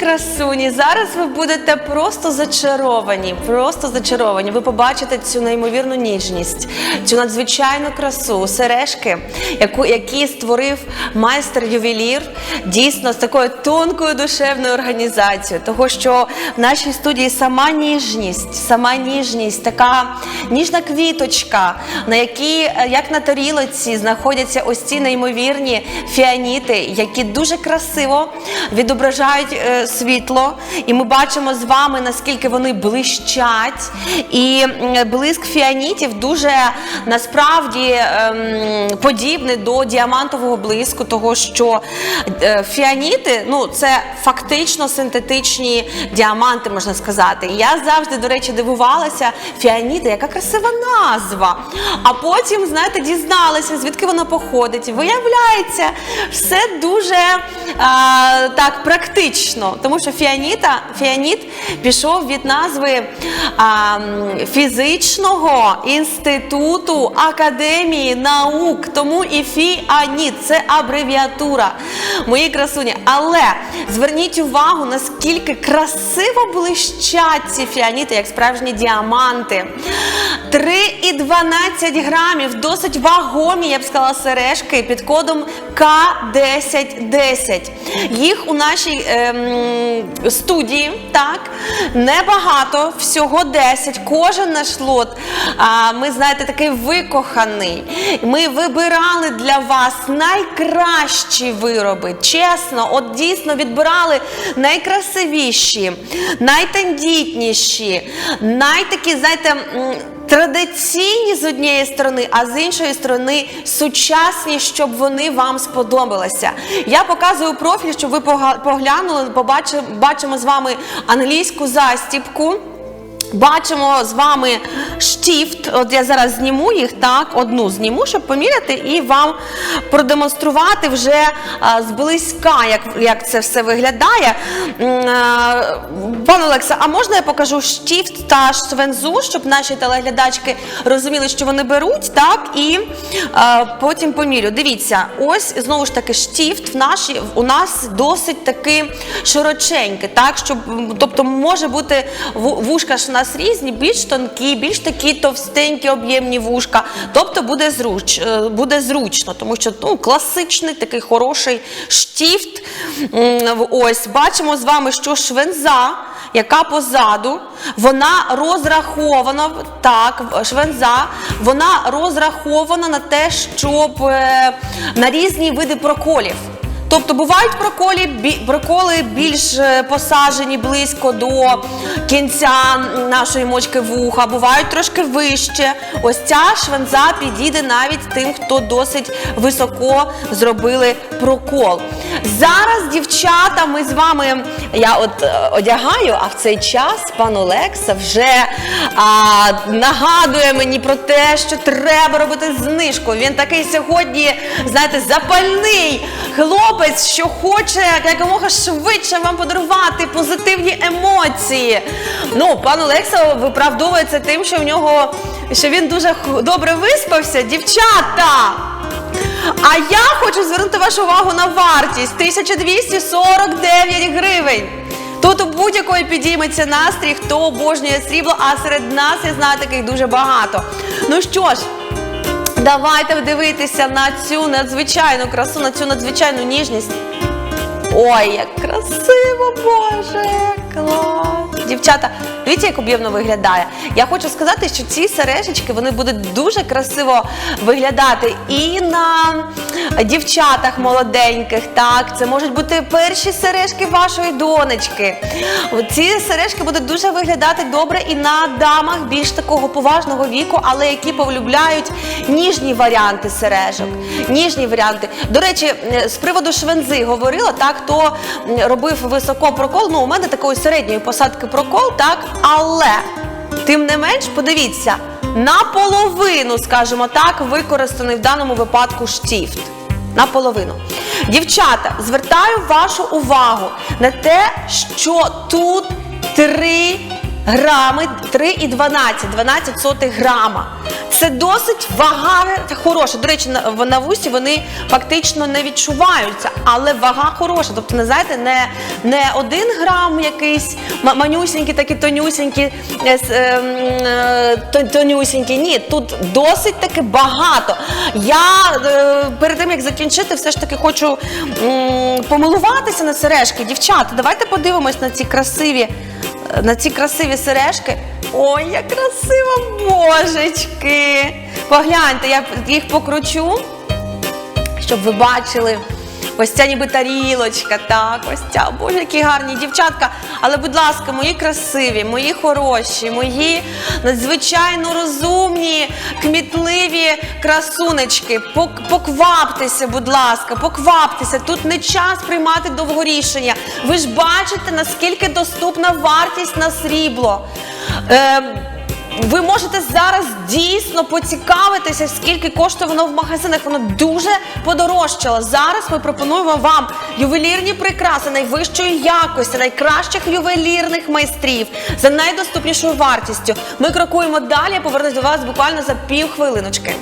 красуні, зараз ви будете просто зачаровані, просто зачаровані. Ви побачите цю неймовірну ніжність, цю надзвичайну красу, сережки, яку, які створив майстер-ювелір, дійсно з такою тонкою душевною організацією. Того, що в нашій студії сама ніжність, сама ніжність, така ніжна квіточка, на якій, як на тарілоці, знаходяться ось ці неймовірні фіаніти, які дуже красиво відображають е, світло. І ми бачимо з вами, наскільки вони блищать. І блиск фіанітів дуже насправді ем, подібний до діамантового блиску, того що е, фіаніти ну, це фактично синтетичні діаманти, можна сказати. І я завжди, до речі, дивувалася фіаніти, яка красива назва. А потім, знаєте, дізналася, звідки вона походить. Виявляється, все дуже а, так практично, тому що фіаніта, фіаніт пішов від назви а, фізичного інституту академії наук. Тому і фіаніт це абревіатура. Мої красуні. Але зверніть увагу, наскільки красиво блищать ці фіаніти, як справжні діаманти. 3,12 грамів, досить вагомі, я б сказала, сережки під кодом К1010. Їх у нашій ем, студії так небагато, всього 10. Кожен наш лот. А, ми знаєте, такий викоханий. Ми вибирали для вас найкращі вироби. Чесно, от дійсно відбирали найкрасивіші, найтендітніші, найтакі, знаєте. Традиційні з однієї сторони, а з іншої сторони сучасні, щоб вони вам сподобалися. Я показую профіль, щоб ви поглянули, побачимо, бачимо з вами англійську застібку. Бачимо з вами штіфт. От я зараз зніму їх, так, одну зніму, щоб поміряти і вам продемонструвати вже зблизька, як, як це все виглядає. М, Пане Олекса, а можна я покажу штіфт та швензу, щоб наші телеглядачки розуміли, що вони беруть, так, і а, потім помірю. Дивіться, ось знову ж таки штіфт в наші, у нас досить таки широченький, так, щоб, тобто може бути ву- вушка у нас різні, більш тонкі, більш такі товстенькі, об'ємні вушка. Тобто буде, зруч, е, буде зручно, тому що ну, класичний такий хороший штіфт. Ось бачимо з вами, що швенза. Яка позаду, вона розрахована, так, швенза, вона розрахована на те, щоб е, на різні види проколів. Тобто бувають проколі, проколи більш е, посаджені близько до кінця нашої мочки вуха, бувають трошки вище. Ось ця швенза підійде навіть тим, хто досить високо зробили прокол. Зараз, дівчата, ми з вами я от е, одягаю, а в цей час пан Олекса вже а, нагадує мені про те, що треба робити знижку. Він такий сьогодні, знаєте, запальний хлопець, що хоче якомога швидше вам подарувати позитивні емоції. Ну, пан Олекса виправдовується тим, що в нього що він дуже добре виспався. Дівчата! А я хочу звернути вашу увагу на вартість 1249 гривень. Тут у будь-якої підійметься настрій, хто обожнює срібло, а серед нас я знаю таких дуже багато. Ну що ж, давайте дивитися на цю надзвичайну красу, на цю надзвичайну ніжність. Ой, як красиво, Боже, клас! Дівчата, дивіться, як об'ємно виглядає. Я хочу сказати, що ці сережечки вони будуть дуже красиво виглядати і на дівчатах молоденьких. Так, це можуть бути перші сережки вашої донечки. Ці сережки будуть дуже виглядати добре і на дамах більш такого поважного віку, але які полюбляють ніжні варіанти сережок. Ніжні варіанти. До речі, з приводу швензи говорила, так, хто робив високо прокол. Ну, у мене такої середньої посадки прокол, так, але тим не менш, подивіться, наполовину, скажімо так, використаний в даному випадку штіфт. Наполовину. Дівчата, звертаю вашу увагу на те, що тут 3 грами, 3,12, 12 сотих грама. Це досить вага хороша. До речі, на, на вусі вони фактично не відчуваються, але вага хороша. Тобто, не знаєте, не, не один грам якийсь ма- манюсінький, такі тонюсінькі, е, е, е, то- тонюсінькі. Ні, тут досить таки багато. Я е, перед тим як закінчити, все ж таки хочу м, помилуватися на сережки. Дівчата, давайте подивимось на ці красиві, е, на ці красиві сережки. Ой, як красиво, божечки! Погляньте, я їх покручу, щоб ви бачили. Ось ця ніби тарілочка, так, ось ця, боже, які гарні дівчатка. Але, будь ласка, мої красиві, мої хороші, мої надзвичайно розумні, кмітливі красунечки. Покваптеся, будь ласка, покваптеся. Тут не час приймати довго рішення. Ви ж бачите, наскільки доступна вартість на срібло. Е, ви можете зараз дійсно поцікавитися, скільки коштує воно в магазинах. Воно дуже подорожчало. Зараз ми пропонуємо вам ювелірні прикраси найвищої якості, найкращих ювелірних майстрів за найдоступнішою вартістю. Ми крокуємо далі. Я до вас буквально за пів хвилиночки.